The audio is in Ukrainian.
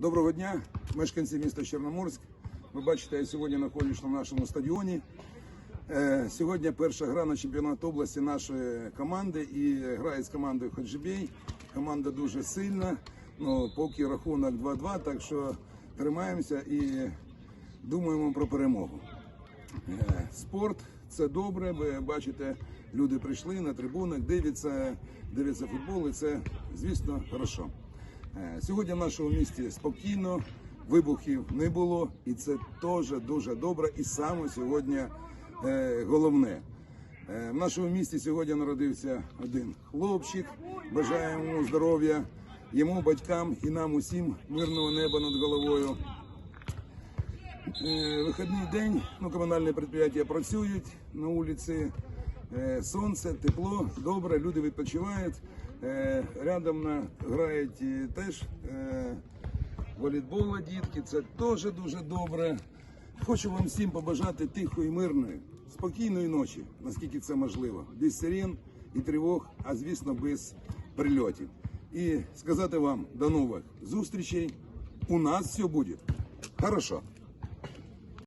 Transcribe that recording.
Доброго дня, мешканці міста Чорноморськ. Ви бачите, я сьогодні знаходжусь на нашому стадіоні. Е, Сьогодні перша гра на чемпіонат області нашої команди і грає з командою Ходжібей. Команда дуже сильна, ну, поки рахунок 2-2, так що тримаємося і думаємо про перемогу. Е, Спорт це добре. Ви бачите, люди прийшли на трибунах, дивляться, дивляться футбол, і це, звісно, хорошо. Е, Сьогодні в нашому місті спокійно, вибухів не було, і це теж дуже добре. І саме сьогодні е, головне. Е, В нашому місті сьогодні народився один хлопчик. Бажаємо йому здоров'я, йому, батькам і нам усім мирного неба над головою. Вихідний день, ну, комунальні підприємства працюють на вулиці, сонце, тепло, добре, люди відпочивають. Е, Рядом грають теж е, волейбола дітки, це теж дуже добре. Хочу вам всім побажати тихої, мирної, спокійної ночі, наскільки це можливо, без сирен і тривог, а звісно, без прильотів. І сказати вам до нових зустрічей. У нас все буде хорошо.